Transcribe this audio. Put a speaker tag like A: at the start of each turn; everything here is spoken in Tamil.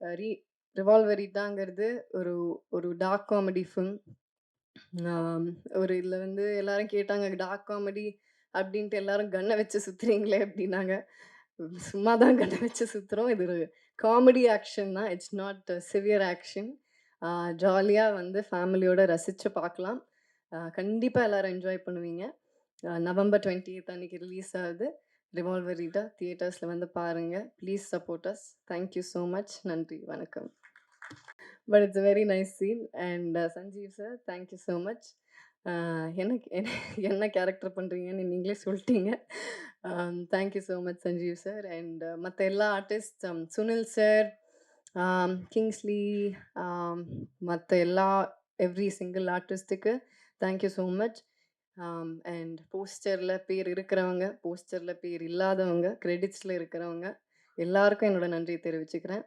A: ரீ ரிவால்வர் இதாங்கிறது ஒரு ஒரு டார்க் காமெடி ஃபிலிம் ஒரு இதில் வந்து எல்லாரும் கேட்டாங்க டார்க் காமெடி அப்படின்ட்டு எல்லாரும் கண்ணை வச்சு சுத்துறீங்களே அப்படின்னாங்க. சும்மா தான் கண்ணை வச்சு சுற்றுறோம் இது ஒரு காமெடி ஆக்ஷன் தான். இட்ஸ் நாட் சிவியர் ஆக்ஷன் ஜாலியாக வந்து ஃபேமிலியோட ரசித்து பார்க்கலாம். கண்டிப்பாக எல்லோரும் என்ஜாய் பண்ணுவீங்க. நவம்பர் டுவெண்ட்டி அன்னைக்கு ரிலீஸ் ஆகுது. ரிவால்வர் தியேட்டர்ஸில் வந்து பாருங்கள் please support us thank you so much நன்றி. வணக்கம். But it's very nice scene and Sanjeev sir thank you so much எனக்கு என்ன- என்ன கேரக்டர் பண்ணுறீங்கன்னு நீங்களே சொல்லிட்டீங்க. Thank you so much Sanjeev sir and மற்ற எல்லா ஆர்டிஸ்ட் சுனில் சார் கிங்ஸ்லி மற்ற எல்லா every single ஆர்டிஸ்ட்டுக்கு thank you so much and போஸ்டரில் பேர் இருக்கிறவங்க போஸ்டரில் பேர் இல்லாதவங்க க்ரெடிட்ஸில் இருக்கிறவங்க எல்லாருக்கும் என்னோட நன்றியை தெரிவிச்சுக்கிறேன்.